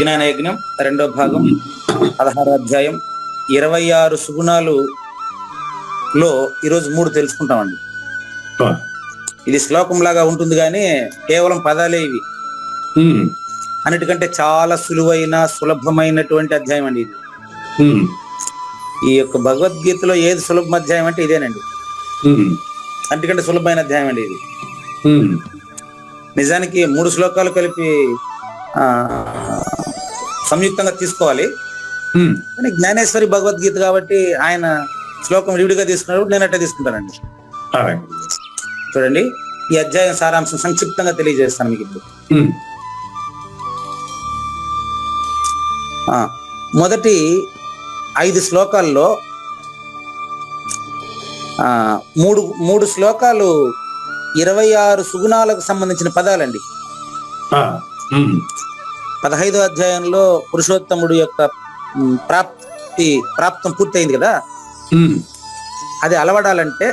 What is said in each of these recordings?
జ్ఞాన యజ్ఞం రెండో భాగం పదహారో అధ్యాయం ఇరవై ఆరు సుగుణాలు లో ఈరోజు మూడు తెలుసుకుంటామండి. ఇది శ్లోకం లాగా ఉంటుంది కానీ కేవలం పదాలే ఇవి. అన్నిటికంటే చాలా సులువైన సులభమైనటువంటి అధ్యాయం అండి ఇది ఈ యొక్క భగవద్గీతలో ఏది సులభ అధ్యాయం అంటే ఇదేనండి. అన్నిటికంటే సులభమైన అధ్యాయం అండి ఇది నిజానికి మూడు శ్లోకాలు కలిపి సంయుక్తంగా తీసుకోవాలి. కానీ జ్ఞానేశ్వరి భగవద్గీత కాబట్టి ఆయన శ్లోకం విడిగా తీసుకున్నప్పుడు నేను అట్లా తీసుకుంటానండి. చూడండి. ఈ అధ్యాయం సారాంశం సంక్షిప్తంగా తెలియజేస్తాను మీకు ఇప్పుడు. మొదటి ఐదు శ్లోకాల్లో ఆ, మూడు మూడు శ్లోకాలు ఇరవై ఆరు సుగుణాలకు సంబంధించిన పదాలండి. పదహైదో అధ్యాయంలో పురుషోత్తముడు యొక్క ప్రాప్తి ప్రాప్తం పూర్తయింది కదా? అది అలవడాలంటే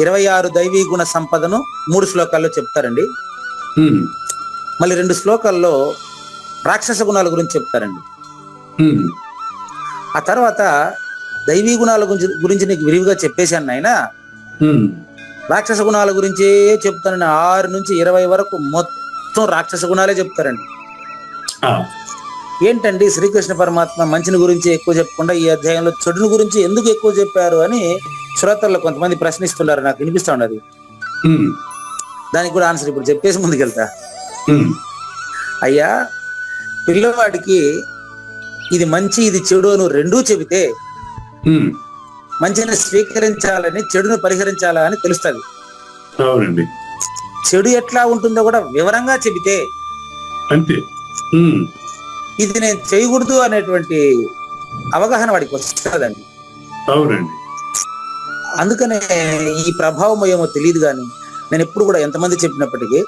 ఇరవై ఆరు దైవీ గుణ సంపదను మూడు శ్లోకాల్లో చెప్తారండి. మళ్ళీ రెండు శ్లోకాల్లో రాక్షస గుణాల గురించి చెప్తారండి. ఆ తర్వాత దైవీ గుణాల గురించి గురించి నీకు విరివిగా చెప్పేశాను నాయన. ఉమ్, రాక్షస గుణాల గురించే చెప్తానని ఆరు నుంచి ఇరవై వరకు మొత్తం రాక్షస గుణాలే చెప్తారండి. ఏంటండి శ్రీకృష్ణ పరమాత్మ మంచిని గురించి ఎక్కువ చెప్పకుండా ఈ అధ్యాయంలో చెడుని గురించి ఎందుకు ఎక్కువ చెప్పారు అని శ్రోతల్లో కొంతమంది ప్రశ్నిస్తున్నారు నాకు. వినిపిస్తా ఉన్నది? దానికి కూడా ఆన్సర్ ఇప్పుడు చెప్పేసి ముందుకెళ్తా. అయ్యా పిల్లవాడికి ఇది మంచి ఇది చెడు అని రెండూ చెబితే మంచిని స్వీకరించాలని చెడును పరిహరించాలా అని తెలుస్తుంది. అవునండి. చెడు ఎట్లా ఉంటుందో కూడా వివరంగా చెబితే అంతే. ఇది నేను చేయకూడదు అనేటువంటి అవగాహన వాడికి వస్తుందండి. అవునండి. అందుకనే ఈ ప్రభావం ఏమో తెలియదు కానీ నేను ఎప్పుడు కూడా ఎంతమంది చెప్పినప్పటికీ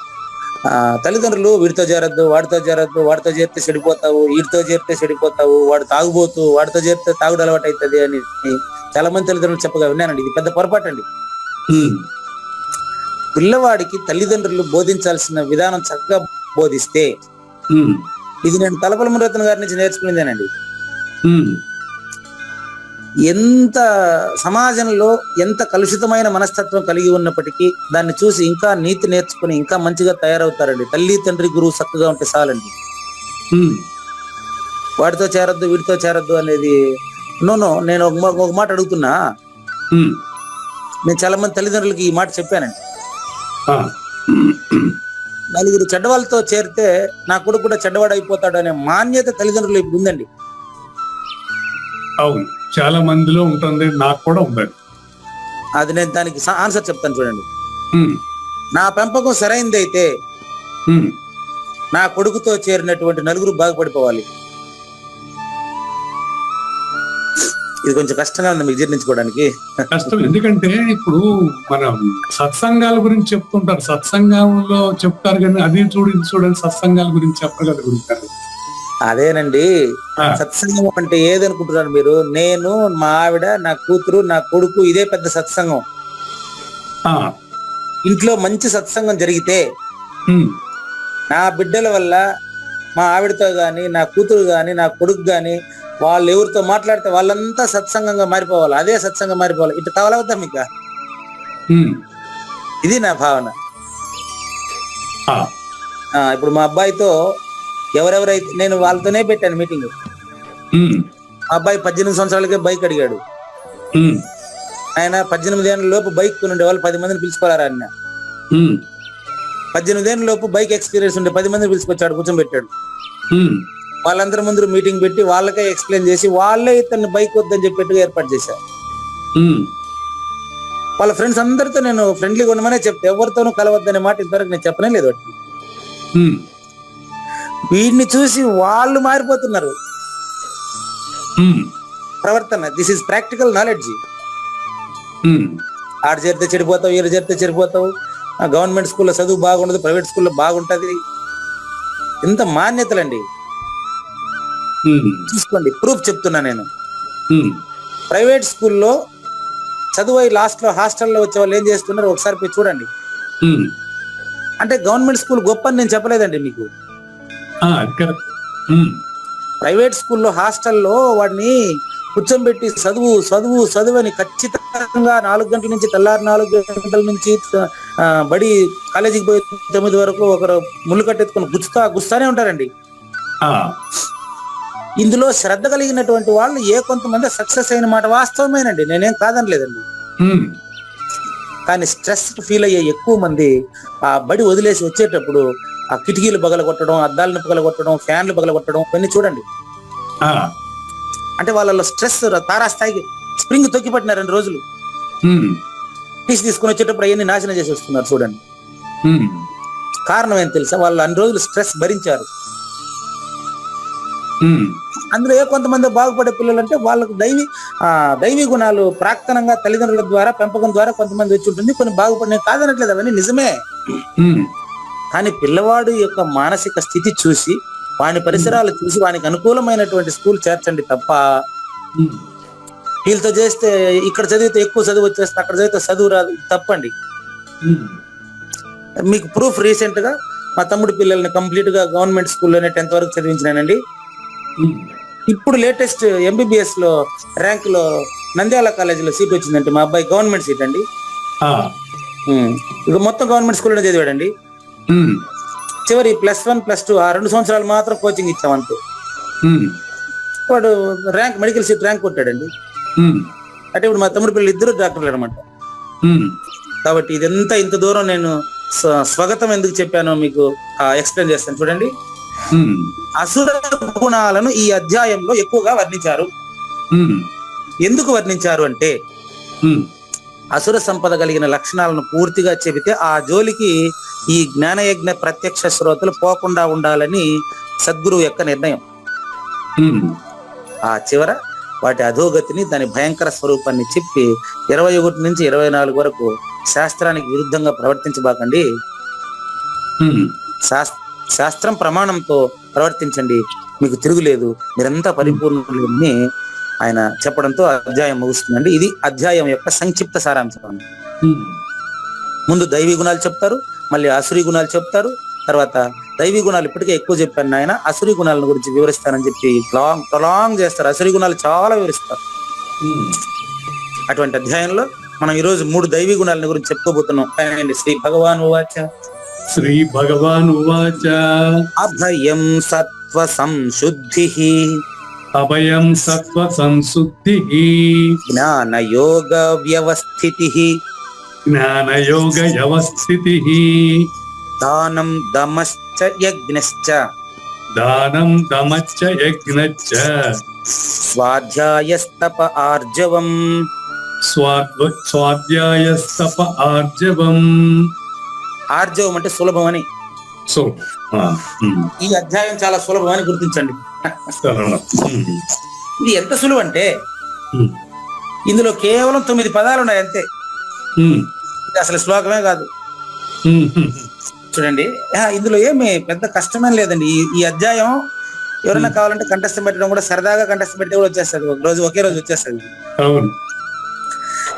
ఆ తల్లిదండ్రులు వీడితో చేరద్దు వాడితో చేరద్దు వాడితో చేరితే చెడిపోతావు వీడితో చేరితే చెడిపోతావు వాడు తాగుబోతూ వాడితో చేరితే తాగుడు అలవాటు అవుతుంది అని చాలా మంది తల్లిదండ్రులు చెప్పగా విన్నానండి. ఇది పెద్ద పొరపాటు అండి పిల్లవాడికి తల్లిదండ్రులు బోధించాల్సిన విధానం చక్కగా బోధిస్తే ఇది నేను తలపల మురతన్ గారి నుంచి నేర్చుకునేదేనండి. ఎంత సమాజంలో ఎంత కలుషితమైన మనస్తత్వం కలిగి ఉన్నప్పటికీ దాన్ని చూసి ఇంకా నీతి నేర్చుకుని ఇంకా మంచిగా తయారవుతారండి. తల్లి తండ్రి గురువు చక్కగా ఉంటే చాలండి. వాడితో చేరొద్దు వీడితో చేరొద్దు అనేది నో నో నేను ఒక మాట అడుగుతున్నా. నేను చాలా మంది తల్లిదండ్రులకి ఈ మాట చెప్పానండి. నలుగురు చెడ్డవాళ్ళతో చేరితే నా కొడుకు కూడా చెడ్డవాడు అయిపోతాడు అనే మాన్యత తల్లిదండ్రులు ఇప్పుడు ఉందండి. అవును చాలా మందిలో ఉంటుంది నాకు కూడా ఉందండి. అది నేను దానికి ఆన్సర్ చెప్తాను చూడండి. నా పెంపకం సరైంది అయితే నా కొడుకుతో చేరినటువంటి నలుగురు బాగుపడిపోవాలి. ఇది కొంచెం కష్టంగా ఉంది మీకు జీర్ణించుకోవడానికి కష్టం. ఎందుకంటే ఇప్పుడు మనం సత్సంగాల గురించి చెప్తుంటారు. సత్సంగంలో చెప్తారు కానీ అది చూడు చూడని సత్సంగాల గురించి చెప్పగలుగుతారు అదేనండి. సత్సంగం అంటే ఏదనుకుంటున్నారు మీరు? నేను మా ఆవిడ నా కూతురు నా కొడుకు ఇదే పెద్ద సత్సంగం. ఇంట్లో మంచి సత్సంగం జరిగితే నా బిడ్డల వల్ల మా ఆవిడతో గాని నా కూతురు గాని నా కొడుకు గాని వాళ్ళు ఎవరితో మాట్లాడితే వాళ్ళంతా సత్సంగంగా మారిపోవాలి. అదే సత్సంగం మారిపోవాలి. ఇటు కావాలవుతాం మీకు? ఇది నా భావన. ఇప్పుడు మా అబ్బాయితో ఎవరెవరైతే నేను వాళ్ళతోనే పెట్టాను మీటింగ్. మా అబ్బాయి పద్దెనిమిది సంవత్సరాలకే బైక్ అడిగాడు. ఆయన పద్దెనిమిది ఏళ్ళ లోపు బైక్ కొనుండే వాళ్ళు పది మందిని పిలుచుకోవాలా అన్న. పద్దెనిమిది ఏళ్ళ లోపు బైక్ ఎక్స్పీరియన్స్ ఉండే పది మందిని పిలుచుకొచ్చాడు కూర్చోబెట్టాడు. వాళ్ళందరి ముందు మీటింగ్ పెట్టి వాళ్ళకే ఎక్స్ప్లెయిన్ చేసి వాళ్ళే ఇతన్ని బైక్ వద్దని చెప్పేట్టుగా ఏర్పాటు చేశారు. వాళ్ళ ఫ్రెండ్స్ అందరితో నేను ఫ్రెండ్లీగా ఉండమనే చెప్తే ఎవరితోనూ కలవద్దనే మాట ఇంతవరకు నేను చెప్పనే లేదు వీడిని చూసి వాళ్ళు మారిపోతున్నారు. ప్రవర్తన దిస్ ఇస్ ప్రాక్టికల్ నాలెడ్జ్ ఆడ చేరితే చెడిపోతావు ఈడ చేరితే చెడిపోతావు. గవర్నమెంట్ స్కూల్లో చదువు బాగుండదు ప్రైవేట్ స్కూల్లో బాగుంటది. ఇంత మాన్యతలండి. చూసుకోండి ప్రూఫ్ చెప్తున్నా నేను. ప్రైవేట్ స్కూల్లో చదువు అయి లాస్ట్లో హాస్టల్లో వచ్చే వాళ్ళు ఏం చేస్తున్నారు? ఒకసారి పోయి చూడండి. అంటే గవర్నమెంట్ స్కూల్ గొప్ప అని నేను చెప్పలేదండి మీకు. ప్రైవేట్ స్కూల్లో హాస్టల్లో వాడిని కూర్చోబెట్టి చదువు చదువు చదువు అని ఖచ్చితంగా నాలుగు గంటల నుంచి తెల్లారి నాలుగు గంటల నుంచి బడి కాలేజీకి పోయి తొమ్మిది వరకు ఒకరు ముళ్ళు కట్టెత్తుకుని గుచ్చుతా గుస్తానే ఉంటారండి. ఇందులో శ్రద్ధ కలిగినటువంటి వాళ్ళు ఏ కొంతమంది సక్సెస్ అయిన మాట వాస్తవమేనండి. నేనేం కాదనలేదండి. కానీ స్ట్రెస్ ఫీల్ అయ్యే ఎక్కువ మంది ఆ బడి వదిలేసి వచ్చేటప్పుడు ఆ కిటికీలు పగలగొట్టడం అద్దాలను పగలగొట్టడం ఫ్యాన్లు పగలగొట్టడం ఇవన్నీ చూడండి. అంటే వాళ్ళలో స్ట్రెస్ తారాస్థాయికి స్ప్రింగ్ తొక్కిపట్టిన రెండు రోజులు. టీసీ తీసుకుని వచ్చేటప్పుడు అవన్నీ నాశనం చేసి వస్తున్నారు చూడండి కారణం ఏం తెలుసా? వాళ్ళు అన్ని రోజులు స్ట్రెస్ భరించారు. అందులో ఏ కొంతమంది బాగుపడే పిల్లలు అంటే వాళ్ళకు దైవీ ఆ దైవీ గుణాలు ప్రాక్తనంగా తల్లిదండ్రుల ద్వారా పెంపకం ద్వారా కొంతమంది వచ్చి ఉంటుంది. కొన్ని బాగుపడిన కాదనట్లేదు అవన్నీ నిజమే. కానీ పిల్లవాడు యొక్క మానసిక స్థితి చూసి వాని పరిసరాలు చూసి వానికి అనుకూలమైనటువంటి స్కూల్ చేర్చండి తప్ప వీళ్ళతో చేస్తే ఇక్కడ చదివితే ఎక్కువ చదువు వచ్చేస్తే అక్కడ చదివితే చదువు రాదు. తప్పండి. మీకు ప్రూఫ్ రీసెంట్గా మా తమ్ముడు పిల్లల్ని కంప్లీట్గా గవర్నమెంట్ స్కూల్లోనే టెన్త్ వరకు చదివించినానండి. ఇప్పుడు లేటెస్ట్ ఎంబీబీఎస్లో ర్యాంక్లో నంద్యాల కాలేజీలో సీట్ వచ్చిందంటే మా అబ్బాయి గవర్నమెంట్ సీట్ అండి. ఇక మొత్తం గవర్నమెంట్ స్కూల్లోనే చదివాడండి. చివరి ప్లస్ వన్ ప్లస్ టూ ఆ రెండు సంవత్సరాలు మాత్రం కోచింగ్ ఇచ్చాం అంతే ఉమ్, వాడు ర్యాంక్ మెడికల్ సీట్ ర్యాంక్ కొట్టాడండి. అంటే ఇప్పుడు మా తమ్ముడు పిల్లలు ఇద్దరు డాక్టర్లు అనమాట కాబట్టి ఇదంతా ఇంత దూరం నేను స్వ- స్వాగతం ఎందుకు చెప్పానో మీకు ఎక్స్ప్లెయిన్ చేస్తాను. చూడండి. అసుర గుణాలను ఈ అధ్యాయంలో ఎక్కువగా వర్ణించారు. ఉమ్, ఎందుకు వర్ణించారు అంటే ఉమ్, అసుర సంపద కలిగిన లక్షణాలను పూర్తిగా చెబితే ఆ జోలికి ఈ జ్ఞానయజ్ఞ ప్రత్యక్ష శ్రోతలు పోకుండా ఉండాలని సద్గురువు యొక్క నిర్ణయం. ఆ చివర వాటి అధోగతిని దాని భయంకర స్వరూపాన్ని చెప్పి ఇరవై ఒకటి నుంచి ఇరవై నాలుగు వరకు శాస్త్రానికి విరుద్ధంగా ప్రవర్తించబాకండి. ఉమ్, శాస్- శాస్త్రం ప్రమాణంతో ప్రవర్తించండి. మీకు తిరుగులేదు. మీరంతా పరిపూర్ణులని ఆయన చెప్పడంతో అధ్యాయం ముగుస్తుందండి. ఇది అధ్యాయం యొక్క సంక్షిప్త సారాంశం ముందు దైవీ గుణాలు చెప్తారు మళ్ళీ అసురీ గుణాలు చెప్తారు తర్వాత దైవీ గుణాలు ఇప్పటికే ఎక్కువ చెప్పాను ఆయన అసురీ గుణాల గురించి వివరిస్తానని చెప్పి లాంగ్ ప్రొలాంగ్ చేస్తారు. అసురీ గుణాలు చాలా వివరిస్తారు. అటువంటి అధ్యాయంలో మనం ఈ రోజు మూడు దైవీ గుణాల గురించి చెప్పుకోబోతున్నాం. శ్రీ భగవాన్ వాచ శ్రీ భగవాన్ ఉవాచ అభయం సత్వ సంశుద్ధి అభయం సత్వ సంశుద్ధి జ్ఞాన యోగ వ్యవస్థితి జ్ఞానయోగ వ్యవస్థితి దానం దమశ్చ యజ్ఞశ్చ దానం దమచ్చ యజ్ఞచ్చ స్వాధ్యాయస్తప ఆర్జవం స్వాధ్యాయస్తప ఆర్జవం ఆర్జవం అంటే సులభం అని సో ఈ అధ్యాయం చాలా సులభం అని గుర్తించండి ఇది ఎంత సులువు అంటే ఇందులో కేవలం తొమ్మిది పదాలు ఉన్నాయి అంతే అసలు శ్లోకమే కాదు. చూడండి. ఇందులో ఏమి పెద్ద కష్టమేం లేదండి. ఈ అధ్యాయం ఎవరైనా కావాలంటే కంఠస్థం పెట్టడం కూడా సరదాగా కంఠస్థం పెట్టి కూడా వచ్చేస్తుంది. ఒక రోజు ఒకే రోజు వచ్చేస్తుంది. అవును.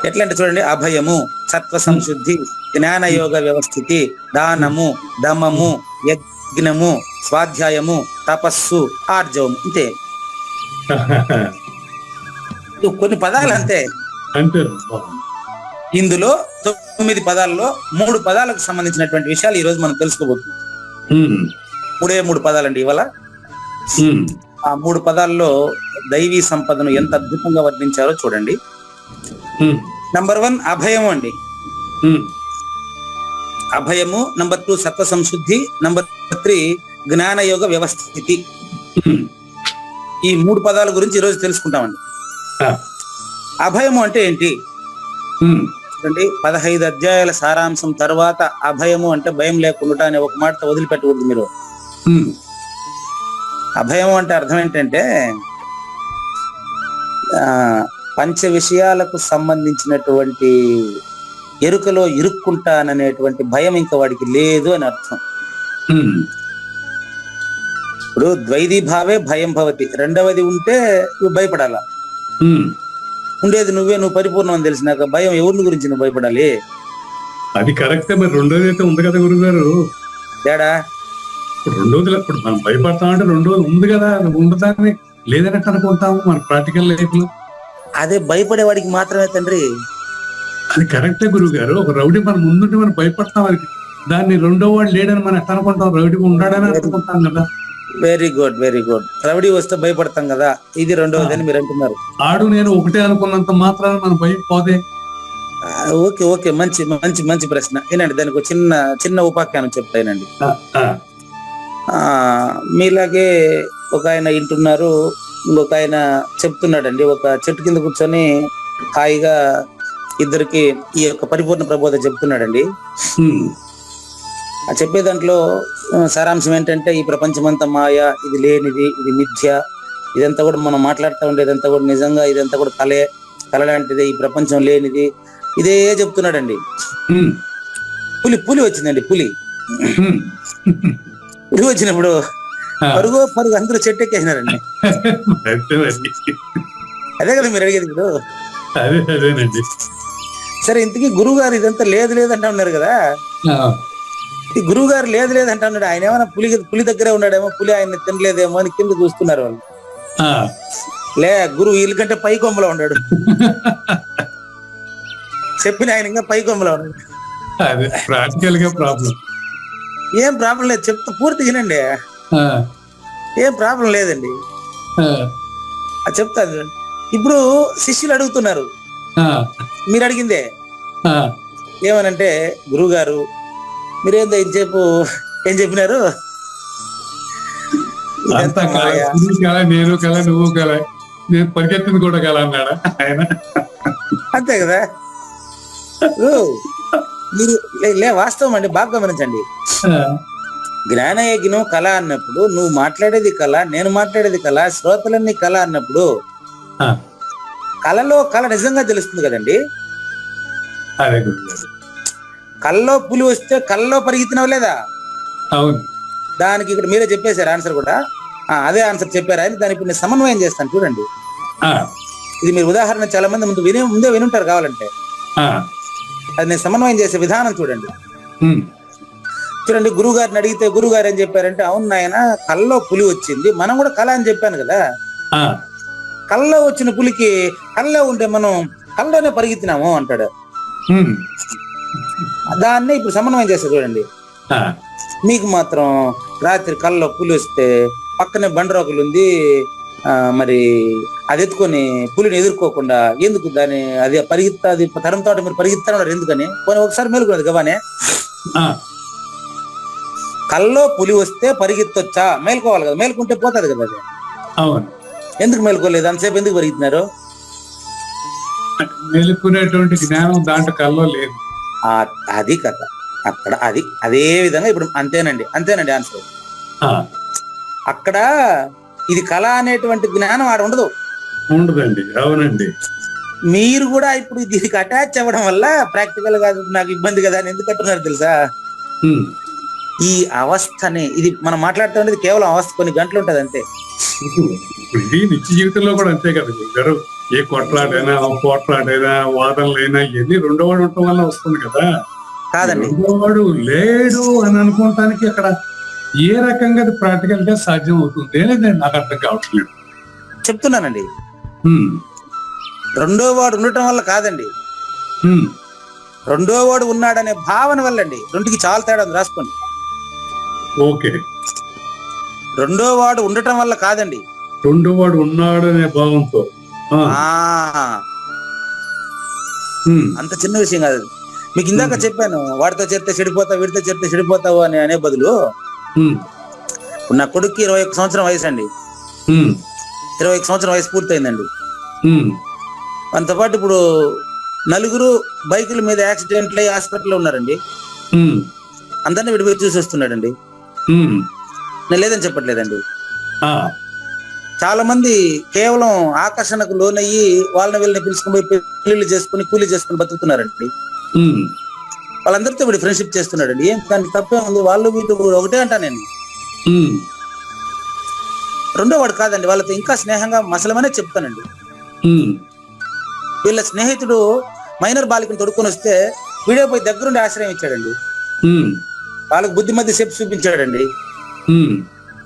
ఎట్లా అంటే చూడండి అభయము సత్వ సంశుద్ధి జ్ఞాన యోగ వ్యవస్థితి దానము దమము యజ్ఞము స్వాధ్యాయము తపస్సు ఆర్జవం ఇంతే. కొన్ని పదాలు అంతే. ఇందులో తొమ్మిది పదాల్లో మూడు పదాలకు సంబంధించినటువంటి విషయాలు ఈ రోజు మనం తెలుసుకోబోతున్నాం. మూడే మూడు పదాలండి ఇవాళ. ఆ మూడు పదాల్లో దైవీ సంపదను ఎంత అద్భుతంగా వర్ణించారో చూడండి. నంబర్ వన్ అభయము అండి. ఉమ్, అభయము నంబర్ టూ సత్వ సంశుద్ధి నంబర్ త్రీ జ్ఞానయోగ వ్యవస్థితి. ఉమ్, ఈ మూడు పదాల గురించి ఈరోజు తెలుసుకుంటామండి. అభయము అంటే ఏంటి? ఉమ్, చూడండి పదహైదు అధ్యాయాల సారాంశం తర్వాత అభయము అంటే భయం లేకుండా అనే ఒక మాటతో వదిలిపెట్టకూడదు మీరు. ఉమ్, అభయం అంటే అర్థం ఏంటంటే ఆ పంచ విషయాలకు సంబంధించినటువంటి ఎరుకలో ఇరుక్కుంటాననేటువంటి భయం ఇంకా వాడికి లేదు అని అర్థం. ఇప్పుడు ద్వైదీ భావే భయం భవతి. రెండవది ఉంటే నువ్వు భయపడాలా. ఉండేది నువ్వే నువ్వు పరిపూర్ణం అని తెలిసినాక భయం ఎవరిని గురించి నువ్వు భయపడాలి? అది కరెక్టే మరి రెండోది అయితే ఉంది కదా గురుగారు. తేడా? ఇప్పుడు రెండోది ఇప్పుడు మనం భయపడతామంటే రెండోది ఉంది కదా ఉండదాన్ని లేదన్నట్టు అనుకుంటాము మన ప్రాక్టికల్ లైఫ్లో అదే భయపడేవాడికి మాత్రమే తండ్రి. అది కరెక్టే గురువు గారు ఒక రౌడీ మనం ముందుంటే మనం భయపడతాం అది దాన్ని రెండో వాడు లేడని మనం ఎట్లా అనుకుంటాం? రౌడీ ఉన్నాడని అనుకుంటాం కదా. Very good very good. Rowdy వస్తే భయపడతాం కదా. ఇది రెండవది అని మీరు అంటున్నారు ఆడు నేను ఒకటే అనుకున్నంత మాత్రాన మనం భయం పోదే. ఆ, ఓకే ఓకే. మంచి మంచి మంచి ప్రశ్న. ఏనండి దానికి చిన్న చిన్న ఉపాఖ్యానం చెప్తానండి మీలాగే ఒక ఆయన వింటున్నారు ఇంకొక ఆయన చెప్తున్నాడండి. ఒక చెట్టు కింద కూర్చొని హాయిగా ఇద్దరికి ఈ యొక్క పరిపూర్ణ ప్రబోధ చెప్తున్నాడండి. ఆ చెప్పే దాంట్లో సారాంశం ఏంటంటే ఈ ప్రపంచమంతా మాయ ఇది లేనిది ఇది మిథ్య ఇదంతా కూడా మనం మాట్లాడుతూ ఉండేదంతా కూడా నిజంగా ఇదంతా కూడా కలే కల లాంటిది ఈ ప్రపంచం లేనిది. ఇదే చెప్తున్నాడండి. పులి పులి వచ్చిందండి పులి. పులి వచ్చినప్పుడు పరుగు పరుగు అందరూ చెట్టు ఎక్కేసినారండి. అదే కదా మీరు అడిగేది ఇప్పుడు. అదే అదేనండి. సరే ఇంతకీ గురువు గారు ఇదంతా లేదు లేదు అంటా ఉన్నారు కదా. ఈ గురువు గారు లేదు లేదు అంటా ఉన్నాడు. ఆయన ఏమైనా పులి పులి దగ్గరే ఉన్నాడేమో పులి ఆయన తినలేదేమో అని కింద చూస్తున్నారు వాళ్ళు. లే గురువు వీళ్ళ కంటే పై కొమ్మలో ఉన్నాడు. చెప్పిన ఆయన ఇంకా పై కొమ్మలో ఉన్నాడు. ప్రాక్టికల్గా ప్రాబ్లం ఏం ప్రాబ్లం లేదు చెప్తా పూర్తి వినండి. ఏం ప్రాబ్లం లేదండి. చెప్తాను. ఇప్పుడు శిష్యులు అడుగుతున్నారు. మీరు అడిగిందే. ఏమనంటే గురువు గారు మీరేందో ఇంతసేపు ఏం చెప్పినారు? నేను కల నువ్వు కల నేను పరిగెత్తింది కూడా కల అన్నాడా ఆయన? అంతే కదా? మీరు లే- వాస్తవం అండి బాగా గమనించండి. జ్ఞానయజ్ఞం కళ అన్నప్పుడు నువ్వు మాట్లాడేది కళ నేను మాట్లాడేది కళ శ్రోతలన్నీ కళ అన్నప్పుడు కళలో కళ నిజంగా తెలుస్తుంది కదండి? కళ్ళలో పులి వస్తే కళ్ళలో పరిగెత్తినవు లేదా? అవును. దానికి ఇక్కడ మీరే చెప్పేశారు ఆన్సర్ కూడా. అదే ఆన్సర్ చెప్పారా అని దానికి ఇప్పుడు నేను సమన్వయం చేస్తాను. చూడండి. ఇది మీరు ఉదాహరణ చాలా మంది ముందు వినే ముందే వినుంటారు కావాలంటే. అది నేను సమన్వయం చేసే విధానం చూడండి. చూడండి గురువు గారిని అడిగితే గురువు గారు ఏం చెప్పారంటే అవును నాయన కళ్ళలో పులి వచ్చింది. మనం కూడా కళ అని చెప్పాను కదా. కళ్ళలో వచ్చిన పులికి కళ్ళలో ఉంటే మనం కళ్ళలోనే పరిగెత్తినాము అంటాడు. దాన్నే ఇప్పుడు సమన్వయం చేస్తా చూడండి. మీకు మాత్రం రాత్రి కళ్ళలో పులి వస్తే పక్కనే బండరాకులు ఉంది ఆ, మరి అది ఎత్తుకొని పులిని ఎదుర్కోకుండా ఎందుకు దాని అది పరిగెత్తా అది తరం తోట మీరు పరిగెత్తారు ఎందుకని? పోనీ ఒకసారి మేలుకున్నది గవానే కళ్ళలో పులి వస్తే పరిగెత్తొచ్చా? మేల్కోవాలి కదా. మేల్కుంటే పోతుంది కదా అది. అవును. ఎందుకు మేల్కోలేదు? అంతసేపు ఎందుకు పరిగెత్తినారు? మేలుకునేటువంటి జ్ఞానం దాంట్లో కల్లో లేదు. అది కథ. అక్కడ అది అదే విధంగా ఇప్పుడు అంతేనండి. అంతేనండి ఆన్సర్. అక్కడ ఇది కళ అనేటువంటి జ్ఞానం ఆడ ఉండదు. ఉండదండి. అవునండి. మీరు కూడా ఇప్పుడు దీనికి అటాచ్ అవ్వడం వల్ల ప్రాక్టికల్గా నాకు ఇబ్బంది కదా అని ఎందుకు అంటున్నారు తెలుసా? ఈ అవస్థనే ఇది మనం మాట్లాడుతూ ఉండేది కేవలం అవస్థ కొన్ని గంటలు ఉంటది అంతే. ఇది నిత్య జీవితంలో కూడా అంతే కదా గారు ఏ కొట్లాటైనా పోట్లాటైనా వాదనలైనా ఇవన్నీ రెండో వాడు ఉండటం వల్ల వస్తుంది కదా. కాదండి. రెండో వాడు లేడు అని అనుకోవటానికి అక్కడ ఏ రకంగా అది ప్రాక్టికల్గా సాధ్యం అవుతుంది అనేది నాకు అర్థం కావట్లేదు. చెప్తున్నానండి. రెండో వాడు ఉండటం వల్ల కాదండి. రెండో వాడు ఉన్నాడనే భావన వల్ల అండి రెండుకి చాలా తేడా రాసుకోండి. ఓకే. రెండో వాడు ఉండటం వల్ల కాదండి. రెండో వాడు ఉన్నాడు అనే భావంతో అంత చిన్న విషయం కాదు. మీకు ఇందాక చెప్పాను వాడితో చేరితే చెడిపోతావు వీడితో చేరితే చెడిపోతావు అని అనే బదులు నా కొడుక్కి ఇరవై ఒక్క సంవత్సరం వయసు అండి. ఇరవై ఒక్క సంవత్సరం వయసు పూర్తయిందండి. మనతో పాటు ఇప్పుడు నలుగురు బైకుల మీద యాక్సిడెంట్లు అయ్యి హాస్పిటల్లో ఉన్నారండి. అందరినీ విడిపోయి చూసి వస్తున్నాడండి. నేను లేదని చెప్పట్లేదండి. చాలా మంది కేవలం ఆకర్షణకు లోనయ్యి వాళ్ళని వీళ్ళని పిలుచుకుని పోయి పెళ్ళిళ్ళు చేసుకుని కూలీ చేసుకుని బతుకుతున్నారండి. వాళ్ళందరితో వీడు ఫ్రెండ్షిప్ చేస్తున్నాడండి. ఏం దానికి తప్పే ఉంది. వాళ్ళు వీళ్ళు ఒకటే అంటా నేను. రెండో వాడు కాదండి. వాళ్ళతో ఇంకా స్నేహంగా మసలమనే చెప్తానండి. వీళ్ళ స్నేహితుడు మైనర్ బాలికను తొడుక్కొని వస్తే వీడియో పోయి దగ్గరుండి ఆశ్రయం ఇచ్చాడండి. వాళ్ళకి బుద్ధి మధ్య చెప్పి చూపించాడండి.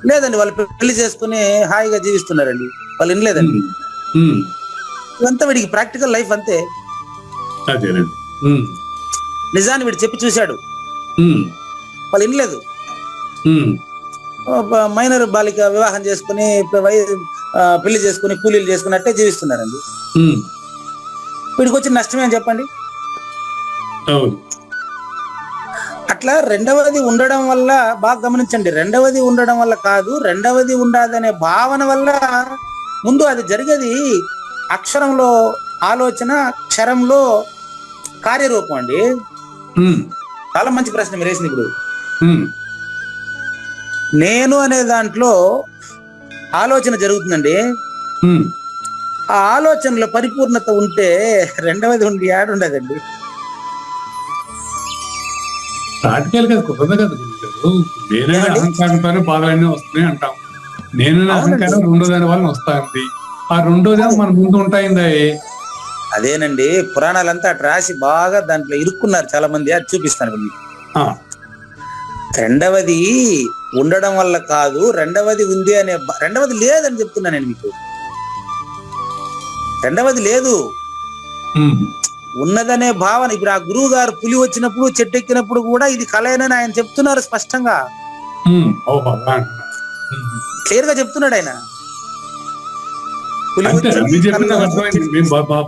లేదండి వాళ్ళు పెళ్ళి చేసుకుని హాయిగా జీవిస్తున్నారండి. వాళ్ళు వినలేదండి. ఇదంతా వీడికి ప్రాక్టికల్ లైఫ్ అంతే. అదేనండి. నిజాన్ని వీడు చెప్పి చూశాడు. వాళ్ళు వినలేదు. మైనర్ బాలిక వివాహం చేసుకుని పెళ్ళి చేసుకుని కూలీలు చేసుకుని అట్టే జీవిస్తున్నారండి వీడికి వచ్చిన నష్టమే అని చెప్పండి? అవును. అట్లా రెండవది ఉండడం వల్ల బాగా గమనించండి రెండవది ఉండడం వల్ల కాదు రెండవది ఉండదనే భావన వల్ల ముందు అది జరిగేది అక్షరంలో ఆలోచన క్షరంలో కార్యరూపం అండి. చాలా మంచి ప్రశ్న మీరు వేసింది ఇప్పుడు. నేను అనే దాంట్లో ఆలోచన జరుగుతుందండి. ఆ ఆలోచనలో పరిపూర్ణత ఉంటే రెండవది ఉండి ఉండదండి. ప్రాక్టికల్గా కుదరదు కదా. నేనే ఏమండి? అహంకారంతోనే బాధలన్నీ వస్తున్నాయి అంటాం. నేను. అహంకారం రెండో దాని వల్ల వస్తాంది. ఆ రెండోది మన ముందు ఉంటాయిందా అదేనండి పురాణాలంతా అటు రాసి బాగా దాంట్లో ఇరుక్కున్నారు చాలా మంది అది చూపిస్తాను మీకు. రెండవది ఉండడం వల్ల కాదు రెండవది ఉంది అనే రెండవది లేదని చెప్తున్నా నేను మీకు. రెండవది లేదు. ఉన్నదనే భావన. ఇప్పుడు ఆ గురువు గారు పులి వచ్చినప్పుడు చెట్టు ఎక్కినప్పుడు కూడా ఇది కలయనని ఆయన చెప్తున్నారు స్పష్టంగా. క్లియర్గా చెప్తున్నాడు ఆయన.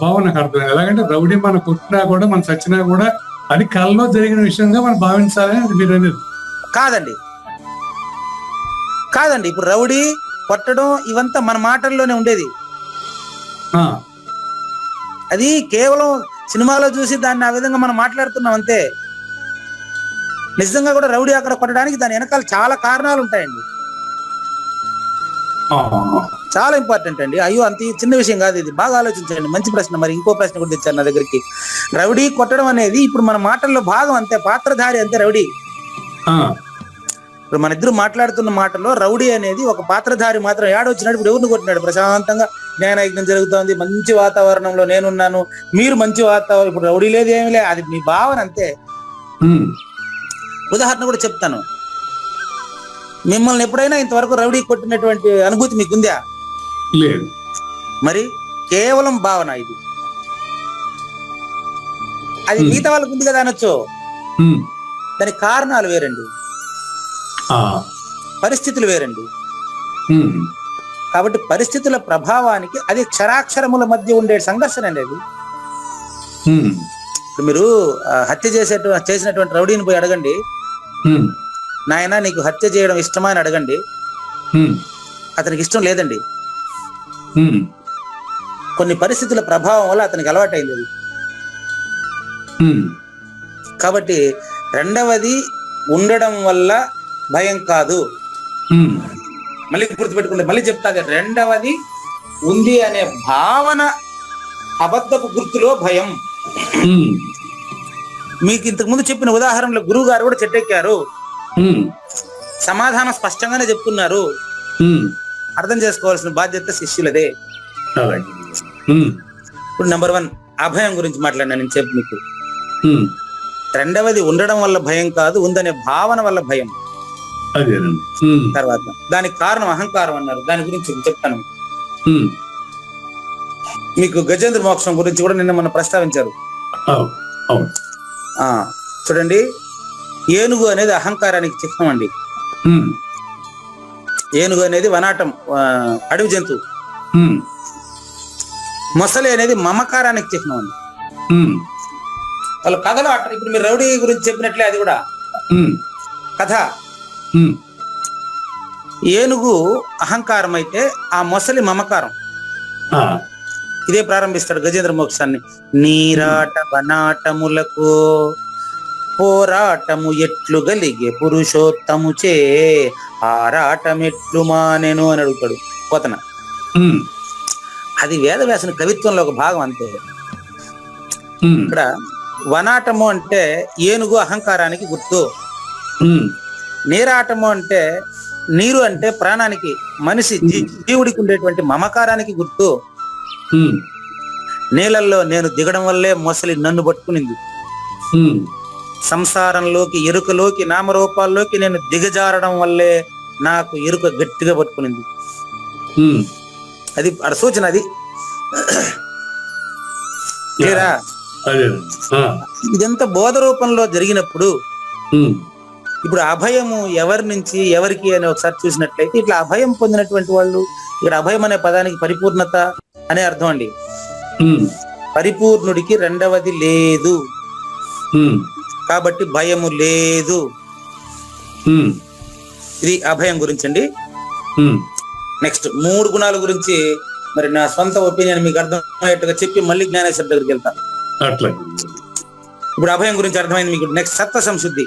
భావన ఎలాగంటే రౌడీ మన కొట్టినా కూడా మన చచ్చినా కూడా అది కళ్ళలో జరిగిన విషయంగా మనం భావించాలని మీరు అనేది. కాదండి. కాదండి. ఇప్పుడు రౌడీ కొట్టడం ఇవంతా మన మాటల్లోనే ఉండేది. అది కేవలం సినిమాలో చూసి దాన్ని ఆ విధంగా మనం మాట్లాడుతున్నాం అంతే. నిజంగా కూడా రౌడీ అక్కడ కొట్టడానికి దాని వెనకాల చాలా కారణాలు ఉంటాయండి. చాలా ఇంపార్టెంట్ అండి. అయ్యో అంత చిన్న విషయం కాదు ఇది. బాగా ఆలోచించండి. మంచి ప్రశ్న మరి. ఇంకో ప్రశ్న కూడా తెచ్చారు నా దగ్గరికి. రౌడీ కొట్టడం అనేది ఇప్పుడు మన మాటల్లో భాగం అంతే. పాత్రధారి అంతే రౌడీ. ఇప్పుడు మన ఇద్దరు మాట్లాడుతున్న మాటలో రౌడీ అనేది ఒక పాత్రధారి మాత్రం ఏడొచ్చినప్పుడు ఇప్పుడు ఎవరిని కొట్టినాడు? ప్రశాంతంగా జ్ఞానయజ్ఞం జరుగుతోంది. మంచి వాతావరణంలో నేనున్నాను. మీరు మంచి వాతావరణం ఇప్పుడు రౌడీ లేదు ఏమి లే అది మీ భావన అంతే. ఉదాహరణ కూడా చెప్తాను. మిమ్మల్ని ఎప్పుడైనా ఇంతవరకు రౌడీ కొట్టినటువంటి అనుభూతి మీకుందా? లేదు. మరి కేవలం భావన ఇది. అది. మిగతా వాళ్ళకు ఉంది కదా అనొచ్చు. దానికి కారణాలు వేరండి. పరిస్థితులు వేరండి. కాబట్టి పరిస్థితుల ప్రభావానికి అది క్షరాక్షరముల మధ్య ఉండే సంఘర్షణ అనేది ఉమ్, ఇప్పుడు మీరు హత్య చేసేట చేసినటువంటి రౌడీని పోయి అడగండి. నాయన నీకు హత్య చేయడం ఇష్టమా అని అడగండి. అతనికి ఇష్టం లేదండి. కొన్ని పరిస్థితుల ప్రభావం వల్ల అతనికి అలవాటైంది అది. కాబట్టి రెండవది ఉండడం వల్ల భయం కాదు. మళ్ళీ గుర్తుపెట్టుకుంటే మళ్ళీ చెప్తాది. రెండవది ఉంది అనే భావన అబద్ధపు గుర్తులో భయం. మీకు ఇంతకు ముందు చెప్పిన ఉదాహరణలో గురువు గారు కూడా చెట్టెక్కారు. సమాధానం స్పష్టంగానే చెప్తున్నారు. అర్థం చేసుకోవాల్సిన బాధ్యత శిష్యులదే. ఇప్పుడు నెంబర్ వన్ అభయం గురించి మాట్లాడినా నేను చెప్పు మీకు. రెండవది ఉండడం వల్ల భయం కాదు ఉందనే భావన వల్ల భయం. అదేనండి. తర్వాత దానికి కారణం అహంకారం అన్నారు. దాని గురించి చెప్తాను. మీకు గజేంద్ర మోక్షం గురించి కూడా నిన్న మనం ప్రస్తావించారు. అవును అవును. ఆ చూడండి. ఏనుగు అనేది అహంకారానికి చిహ్నం అండి. ఏనుగు అనేది వనాటం అడవి జంతువు. మొసలి అనేది మమకారానికి చిహ్నం అండి. వాళ్ళు కథలో అట్ట ఇప్పుడు మీరు రౌడీ గురించి చెప్పినట్లే అది కూడా. కథ. ఏనుగు అహంకారం అయితే ఆ మొసలి మమకారం. ఇదే ప్రారంభిస్తాడు గజేంద్ర మోక్షాన్ని. నీరాట బనాటములకు పోరాటము ఎట్లు గలిగే పురుషోత్తము చే ఆరాటమెట్లు మానెను అని అడుగుతాడు పోతన. అది వేదవ్యాసన కవిత్వంలో ఒక భాగం అంతే. ఇక్కడ వనాటము అంటే ఏనుగు అహంకారానికి గుర్తు. నీరాటము అంటే నీరు అంటే ప్రాణానికి మనిషి జీవుడికి ఉండేటువంటి మమకారానికి గుర్తు. నీళ్ళల్లో నేను దిగడం వల్లే మొసలి నన్ను పట్టుకునింది. సంసారంలోకి ఎరుకలోకి నామరూపాల్లోకి నేను దిగజారడం వల్లే నాకు ఎరుక గట్టిగా పట్టుకునింది. అది అక్కడ సూచన అది. క్లియరా? ఇదంతా బోధ రూపంలో జరిగినప్పుడు ఇప్పుడు అభయము ఎవరి నుంచి ఎవరికి అని ఒకసారి చూసినట్లయితే ఇట్లా అభయం పొందినటువంటి వాళ్ళు ఇక్కడ అభయం అనే పదానికి పరిపూర్ణత అనే అర్థం అండి. పరిపూర్ణుడికి రెండవది లేదు. కాబట్టి భయము లేదు. ఇది అభయం గురించి అండి. నెక్స్ట్ మూడు గుణాల గురించి మరి నా సొంత ఒపీనియన్ మీకు అర్థమయ్యేట్టుగా చెప్పి మళ్ళీ జ్ఞానేశ్వర దగ్గరికి వెళ్తా. అట్లా. ఇప్పుడు అభయం గురించి అర్థమైంది మీకు. నెక్స్ట్ సత్వ సంశుద్ధి